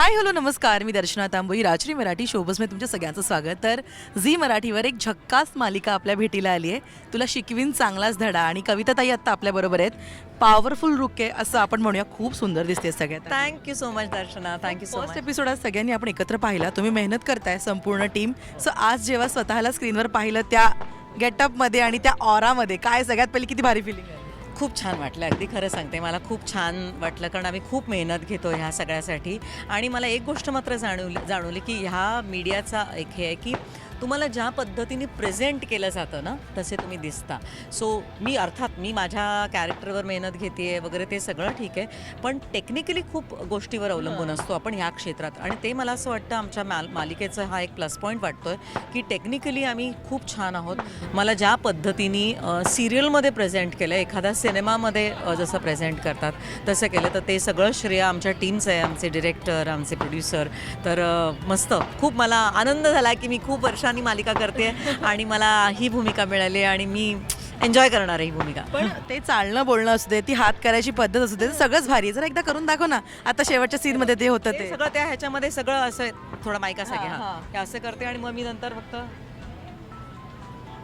Hi hello नमस्कार. मी दर्शना तांबोई राजश्री मराठी शोबसमध्ये तुमच्या सगळ्यांचं स्वागत. तर झी मराठीवर एक झक्कास मालिका आपल्या भेटीला आली आहे. तुला शिकवीन चांगलाच धडा आणि कविताताई आत्ता आपल्याबरोबर आहेत. पॉवरफुल रुके असं आपण म्हणूया. खूप सुंदर दिसते सगळ्यात thank you so much Darshana. Thank you so much episode आज सगळ्यांनी आपण एकत्र पाहिला. तुम्ही मेहनत करताय संपूर्ण टीम सो आज जेव्हा स्वतःला स्क्रीनवर पाहिलं त्या गेटअपमध्ये आणि त्या ऑरामध्ये काय सगळ्यात पहिली किती भारी फिलिंग आहे? खूप छान वाटलं. अगदी खरं सांगते. मला खूप छान वाटलं कारण आम्ही खूप मेहनत घेतो ह्या सगळ्यासाठी. आणि मला एक गोष्ट मात्र जाणवली जाणवली की ह्या मीडियाचा एक हे आहे की तुम्हाला ज्या पद्धतीने प्रेझेंट केलं जातं ना तसे तुम्ही दिसता. सो मी अर्थात मी माझ्या कॅरेक्टरवर मेहनत घेते वगैरे ते सगळं ठीक आहे पण टेक्निकली खूप गोष्टीवर अवलंबून असतो आपण ह्या क्षेत्रात. आणि ते मला असं वाटतं आमच्या माल मालिकेचा हा एक प्लस पॉईंट वाटतोय की टेक्निकली आम्ही खूप छान आहोत. मला ज्या पद्धतीने सिरियलमध्ये प्रेझेंट केलं एखाद्या सिनेमामध्ये जसं प्रेझेंट करतात तसं केलं तर ते सगळं श्रेय आमच्या टीमचं आहे आमचे डिरेक्टर आमचे प्रोड्युसर तर मस्त. खूप मला आनंद झाला की मी खूप वर्षांनी मालिका करते आणि मला ही भूमिका मिळाली आणि मी एन्जॉय करणार ही भूमिका. पण ते चालणं बोलणं असू दे ती हात करायची पद्धत असू दे सगळंच भारी आहे. जरा एकदा करून दाखव ना. आता शेवटच्या सीन मध्ये ते होतं ते सगळं त्या ह्याच्यामध्ये सगळं असं थोडं माईक असं घे हां, हां. हां. हे असं करते आणि मग मी नंतर फक्त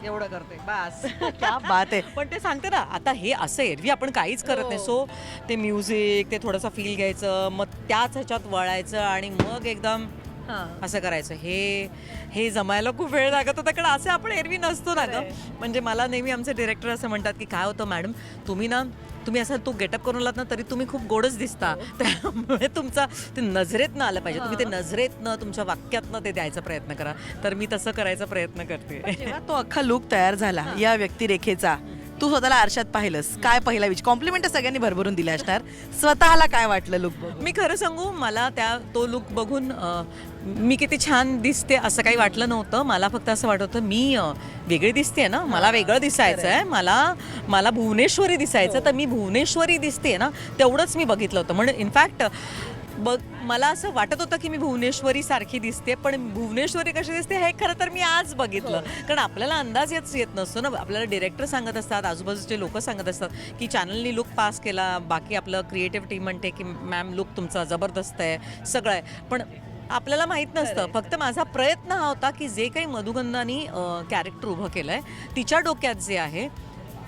एवढं करते. बस. क्या बात आहे. पण ते सांगते ना आता हे असं एरवी आपण काहीच करत नाही. सो ते म्युझिक ते थोडंसं फील घ्यायचं मग त्याच ह्याच्यात वळायचं आणि मग एकदम असं करायचं. हे हे जमायला खूप वेळ लागत होता कारण असे आपण एरवी नसतो ना ग. म्हणजे मला नेहमी आमचे डिरेक्टर असं म्हणतात की काय होतं मॅडम तुम्ही ना तुम्ही असं तू गेटअप करून आलात ना तरी तुम्ही खूप गोडच दिसता. त्यामुळे तुमचा ते नजरेतनं आलं पाहिजे. तुम्ही ते नजरेतनं तुमच्या वाक्यातनं ते द्यायचा प्रयत्न करा. तर मी तसं करायचा प्रयत्न करते. तो अख्खा लुक तयार झाला या व्यक्तिरेखेचा तू स्वतःला आरशात पाहिलंस. काय पहिला विच कॉम्प्लिमेंट सगळ्यांनी भरभरून दिले असणार. स्वतःला काय वाटलं लुक मी खरं सांगू मला त्या तो लुक बघून अ, मी किती छान दिसते असं काही वाटलं नव्हतं. मला फक्त असं वाटत होतं मी अ, वेगळी दिसते ना? मला वेगळं दिसायचं आहे मला मला भुवनेश्वरी दिसायचं. तर मी भुवनेश्वरी दिसते ना? तेवढंच मी बघितलं होतं. म्हणजे इनफॅक्ट बघ मला असं वाटत होतं की मी भुवनेश्वरी सारखी दिसते पण भुवनेश्वरी कशी दिसते हे खरं तर मी आज बघितलं. कारण आपल्याला अंदाज येत येत नसतो ना. आपल्याला डिरेक्टर सांगत असतात आजूबाजूचे लोक सांगत असतात की चॅनलनी लुक पास केला बाकी आपलं क्रिएटिव्ह टीम म्हणते की मॅम लुक तुमचा जबरदस्त आहे सगळं आहे. पण आपल्याला माहीत नसतं. फक्त माझा प्रयत्न हा होता की जे काही मधुगंधानी कॅरेक्टर उभं केलं आहे तिच्या डोक्यात जे आहे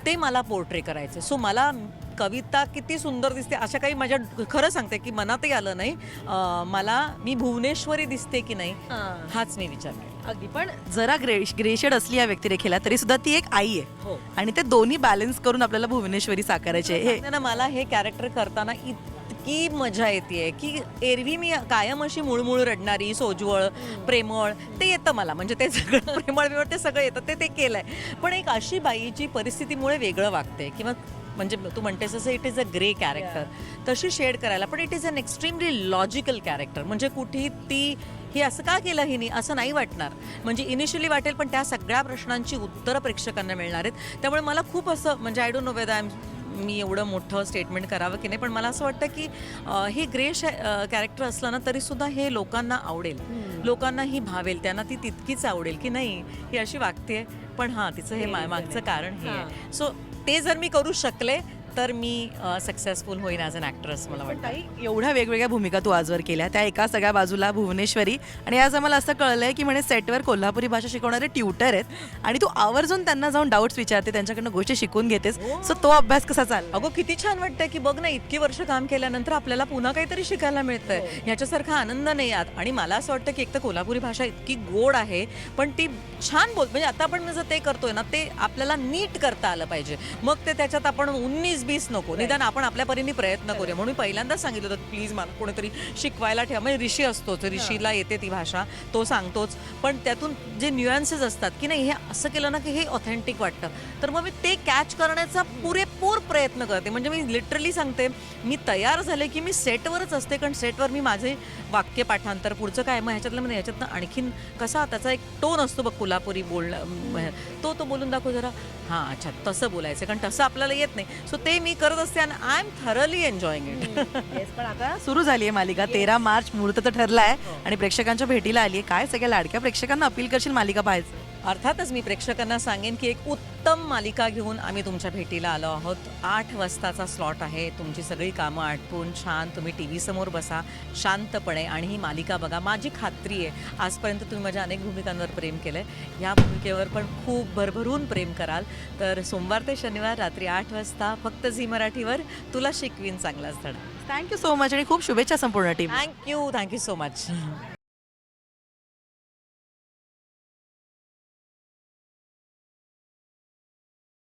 ते मला पोर्ट्रे करायचं सो मला कविता किती सुंदर दिसते अशा काही माझ्या खरं सांगते की मनातही आलं नाही. मला मी भुवनेश्वरी दिसते की नाही हाच मी विचार केला. अगदी पण जरा ग्रे ग्रेशेड असली या व्यक्तिरेखेला तरी सुद्धा ती एक आई आहे. हो. आणि ते दोन्ही बॅलन्स करून आपल्याला भुवनेश्वरी साकारायचे हे मला हे कॅरेक्टर करताना इतकी मजा येते की एरवी मी कायम अशी मुळमुळ रडणारी सोजवळ प्रेमळ ते येतं मला. म्हणजे ते सगळं प्रेमळ बिमळ ते सगळं येतं. ते ते केलंय. पण एक अशी बाई जी परिस्थितीमुळे वेगळं वागते किंवा म्हणजे तू म्हणतेस असं it is a grey character तशी शेड करायला पण it is an extremely logical character म्हणजे कुठेही ती हे असं का केलं हिने? असं नाही वाटणार. म्हणजे इनिशियली वाटेल पण त्या सगळ्या प्रश्नांची उत्तरं प्रेक्षकांना मिळणार आहेत. त्यामुळे मला खूप असं म्हणजे I don't know what I am मी एवढं मोठं स्टेटमेंट करावं की नाही पण मला असं वाटतं की हे ग्रे कॅरेक्टर असलं ना तरी सुद्धा हे लोकांना आवडेल. लोकांना ही भावेल त्यांना ती तितकीच आवडेल की नाही ही अशी वागते पण हां तिचं हे मा- मागचं कारण हे आहे. सो ते जर मी करू शकले तर मी सक्सेसफुल होईन ॲज अन ॲक्टर असं मला वाटतं ताई एवढ्या वेगवेगळ्या भूमिका तू आजवर केल्या. त्या एका सगळ्या बाजूला भुवनेश्वरी आणि आज आम्हाला असं कळलंय की म्हणे सेटवर कोल्हापुरी भाषा शिकवणारे ट्युटर आहेत आणि तू आवर्जून त्यांना जाऊन डाऊट्स विचारते त्यांच्याकडनं गोष्टी शिकून घेतेस. सो तो अभ्यास कसा चालला? अगो किती छान वाटतंय की बघ ना इतकी वर्ष काम केल्यानंतर आपल्याला पुन्हा काहीतरी शिकायला मिळतंय. ह्याच्यासारखा आनंद नाही यात आणि मला असं वाटतं की एक तर कोल्हापुरी भाषा इतकी गोड आहे पण ती छान बोल म्हणजे आता आपण जर ते करतोय ना ते आपल्याला नीट करता आलं पाहिजे. मग ते त्याच्यात आपण उन्नीस बीस नको निदान आपण आपल्या परीने प्रयत्न करूया. म्हणून पहिल्यांदाच सांगितलं होतं प्लीज मला कोणीतरी शिकवायला ठेवा. म्हणजे ऋषी असतोच ऋषीला येते ती भाषा तो सांगतोच. पण त्यातून जे न्युएन्सेस असतात की नाही हे असं केलं ना की हे ऑथेंटिक वाटतं. तर मग मी ते कॅच करण्याचा पुरेपूर प्रयत्न करते. म्हणजे मी लिटरली सांगते मी तयार झाले की मी सेटवरच असते. कारण सेटवर मी माझे वाक्य पाठांतर पुढचं काय? मग ह्याच्यातलं म्हणजे ह्याच्यातनं आणखीन कसा त्याचा एक टोन असतो बघ कोल्हापुरी बोलणं तो तो बोलून दाखव जरा. हां अच्छा तसं बोलायचं. कारण तसं आपल्याला येत नाही. सो ते मी करत असते आणि I am thoroughly enjoying it पण आता सुरू झाली आहे मालिका तेरा मार्च मुहूर्त तर ठरला आहे आणि प्रेक्षकांच्या भेटीला आली आहे काय सगळ्या लाडक्या प्रेक्षकांना अपील करशील मालिका पाहायचं? अर्थातच मी प्रेक्षकांना सांगेन की एक उत्तम मालिका घेऊन आम्ही तुमच्या भेटीला आलो आहोत. आठ वाजताचा स्लॉट आहे. तुमची सगळी कामं आटपून छान तुम्ही टी व्ही समोर बसा शांतपणे आणि ही मालिका बघा. माझी खात्री आहे आजपर्यंत तुम्ही माझ्या अनेक भूमिकांवर प्रेम केलं आहे या भूमिकेवर पण खूप भरभरून प्रेम कराल. तर सोमवार ते शनिवार रात्री आठ वाजता फक्त झी मराठीवर तुला शिकवीन चांगलाच धडा. थँक्यू सो मच आणि खूप शुभेच्छा संपूर्ण team thank you thank you so much